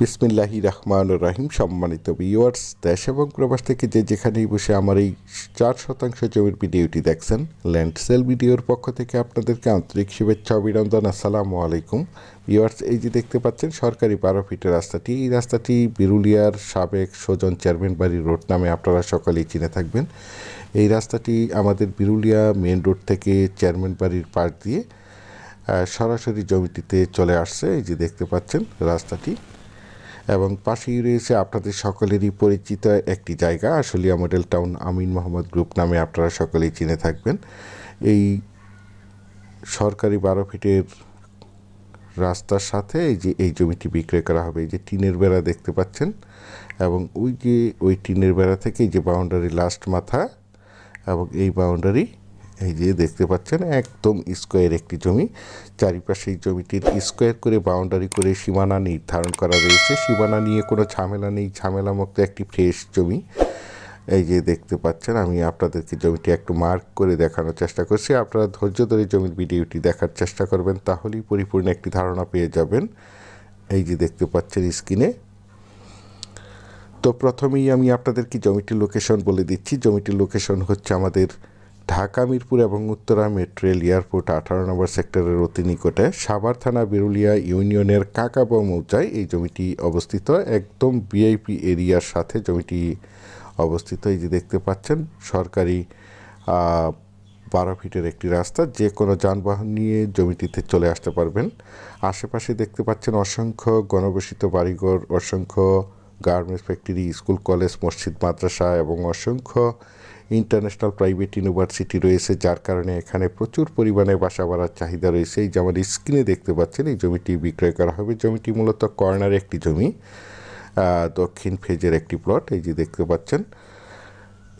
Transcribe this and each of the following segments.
বিসমিল্লাহি রহমান রাহিম, সম্মানিত ভিউয়ার্স দেশ এবং প্রবাস থেকে যে যেখানেই বসে আমার এই চার শতাংশ জমির ভিডিওটি দেখছেন ল্যান্ড সেল ভিডিওর পক্ষ থেকে আপনাদেরকে আন্তরিক শুভেচ্ছা, অভিনন্দন, আসসালামু আলাইকুম। ভিউয়ার্স এই যে দেখতে পাচ্ছেন, সরকারি বারো ফিটের রাস্তাটি। এই রাস্তাটি বিরুলিয়ার সাবেক সজন চেয়ারম্যান বাড়ি রোড নামে আপনারা সকলেই চিনে থাকবেন। এই রাস্তাটি আমাদের বিরুলিয়া মেন রোড থেকে চেয়ারম্যান বাড়ির পাশ দিয়ে সরাসরি জমিটিতে চলে আসছে। এই যে দেখতে পাচ্ছেন, রাস্তাটি। এবং পাশেই রয়েছে আপনাদের সকলেরই পরিচিত একটি জায়গা, Ashulia model town Amin Mohammad group নামে আপনারা সকলেই চিনে থাকবেন। এই সরকারি বারো ফিটের রাস্তার সাথে এই যে, এই জমিটি বিক্রয় করা হবে, এই যে টিনের বেড়া দেখতে পাচ্ছেন এবং ওই যে, ওই টিনের বেড়া থেকে যে বাউন্ডারি লাস্ট মাথা এবং এই বাউন্ডারি এই যে দেখতে পাচ্ছেন, একদম স্কোয়ার একটি জমি। চারিপাশে এই জমিটির স্কোয়ার করে, বাউন্ডারি করে সীমানা নির্ধারণ করা রয়েছে। সীমানা নিয়ে কোনো ঝামেলা নেই। ঝামেলা মুক্ত একটি ফ্রেশ জমি। এই যে দেখতে পাচ্ছেন, আমি আপনাদেরকে জমিটি একটু মার্ক করে দেখানোর চেষ্টা করছি। আপনারা ধৈর্য ধরে জমির ভিডিওটি দেখার চেষ্টা করবেন, তাহলেই পরিপূর্ণ একটি ধারণা পেয়ে যাবেন। এই যে দেখতে পাচ্ছেন স্ক্রিনে। তো প্রথমেই আমি আপনাদেরকে জমিটির লোকেশন বলে দিচ্ছি। জমিটির লোকেশন হচ্ছে আমাদের ঢাকা, মিরপুর এবং উত্তরা মেট্রো রেল এয়ারপোর্ট আঠারো নম্বর সেক্টরের অতি নিকটে সাভার থানা বিরুলিয়া ইউনিয়নের কাকাবা মৌজায় এই জমিটি অবস্থিত। একদম ভিআইপি এরিয়ার সাথে জমিটি অবস্থিত। এই যে দেখতে পাচ্ছেন, সরকারি বারো ফিটের একটি রাস্তা। যে কোনো যানবাহন নিয়ে জমিটিতে চলে আসতে পারবেন। আশেপাশে দেখতে পাচ্ছেন অসংখ্য গণবসিত বাড়িঘর, অসংখ্য গার্মেন্টস ফ্যাক্টরি, স্কুল, কলেজ, মসজিদ, মাদ্রাসা এবং অসংখ্য ইন্টারন্যাশনাল প্রাইভেট ইউনিভার্সিটি রয়েছে, যার কারণে এখানে প্রচুর পরিমাণে বাসা বাড়ার চাহিদা রয়েছে। এই যে আমার স্ক্রিনে দেখতে পাচ্ছেন, এই জমিটি বিক্রয় করা হবে। জমিটি মূলত কর্নার একটি জমি দক্ষিণ ফেজের একটি প্লট এই যে দেখতে পাচ্ছেন।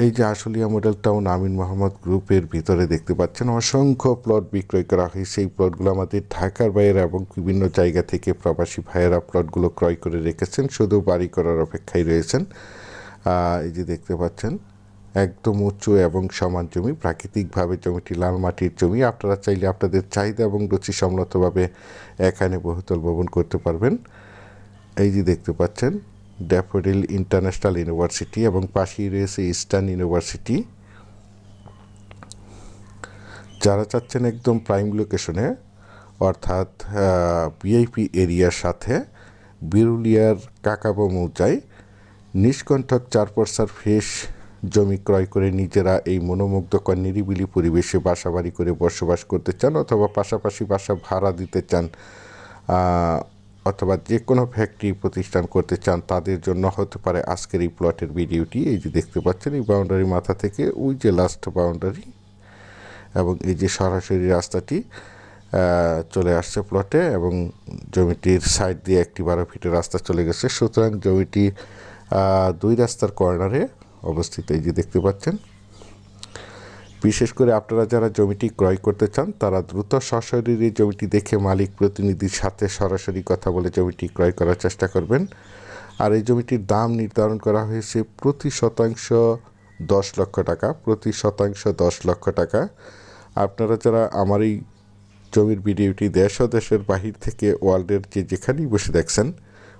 এই যে আশুলিয়া মডেল টাউন আমিন মোহাম্মদ গ্রুপের ভিতরে দেখতে পাচ্ছেন। অসংখ্য প্লট বিক্রয় করা হয়েছে এই প্লটগুলো আমাদের ঢাকার বাইরে এবং বিভিন্ন জায়গা থেকে প্রবাসী ভাইয়েরা প্লটগুলো ক্রয় করে রেখেছেন। শুধু বাড়ি করার অপেক্ষায় রয়েছেন। এই যে দেখতে পাচ্ছেন একদম উঁচু এবং সমান জমি, প্রাকৃতিকভাবে জমিটি লাল মাটির জমি। আপনারা চাইলে আপনাদের চাহিদা এবং রুচি সম্মতভাবে এখানে বহুতল ভবন করতে পারবেন। এই যে দেখতে পাচ্ছেন ড্যাফোডিল ইন্টারন্যাশনাল ইউনিভার্সিটি এবং পাশেই রয়েছে ইস্টার্ন ইউনিভার্সিটি যারা চাচ্ছেন একদম প্রাইম লোকেশনে অর্থাৎ ভিআইপি এরিয়ার সাথে, বিরুলিয়ার কাকাবো মৌজায়, নিষ্কণ্ঠক চার পরসার ফ্রেশ জমি ক্রয় করে নিজেরা এই মনোমুগ্ধকর নিরিবিলি পরিবেশে বাসাবাড়ি করে বসবাস করতে চান অথবা পাশাপাশি বাসা ভাড়া দিতে চান অথবা যে কোনো ফ্যাক্টরি প্রতিষ্ঠান করতে চান, তাদের জন্য হতে পারে আজকের এই প্লটের ভিডিওটি। এই যে দেখতে পাচ্ছেন, এই বাউন্ডারি মাথা থেকে ওই যে লাস্ট বাউন্ডারি এবং এই যে সরাসরি রাস্তাটি চলে আসছে প্লটে এবং জমিটির সাইড দিয়ে একটি বারো ফিটের রাস্তা চলে গেছে। সুতরাং জমিটি দুই রাস্তার কর্নারে অবস্থিত, এই যে দেখতে পাচ্ছেন। বিশেষ করে আপনারা যারা জমিটি ক্রয় করতে চান, তারা দ্রুত সশরীরে জমিটি দেখে মালিক প্রতিনিধির সাথে সরাসরি কথা বলে জমিটি ক্রয় করার চেষ্টা করবেন। আর এই জমিটির দাম নির্ধারণ করা হয়েছে প্রতি শতাংশ দশ লক্ষ টাকা, প্রতি শতাংশ দশ লক্ষ টাকা। আপনারা যারা আমার এই জমির ভিডিওটি দেশ ও দেশের বাহির থেকে ওয়ার্ল্ডের যে যেখানেই বসে দেখছেন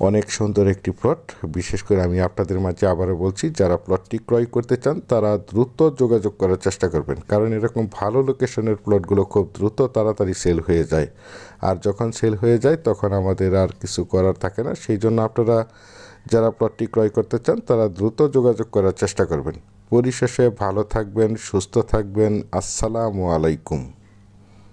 অনেক সুন্দর একটি প্লট বিশেষ করে আমি আপনাদের মাঝে আবারও বলছি, যারা প্লটটি ক্রয় করতে চান, তারা দ্রুত যোগাযোগ করার চেষ্টা করবেন। কারণ এরকম ভালো লোকেশনের প্লটগুলো খুব দ্রুত তাড়াতাড়ি সেল হয়ে যায়। আর যখন সেল হয়ে যায়, তখন আমাদের আর কিছু করার থাকে না। সেই জন্য আপনারা যারা প্লটটি ক্রয় করতে চান, তারা দ্রুত যোগাযোগ করার চেষ্টা করবেন। পরিশেষে ভালো থাকবেন, সুস্থ থাকবেন। আসসালামু আলাইকুম।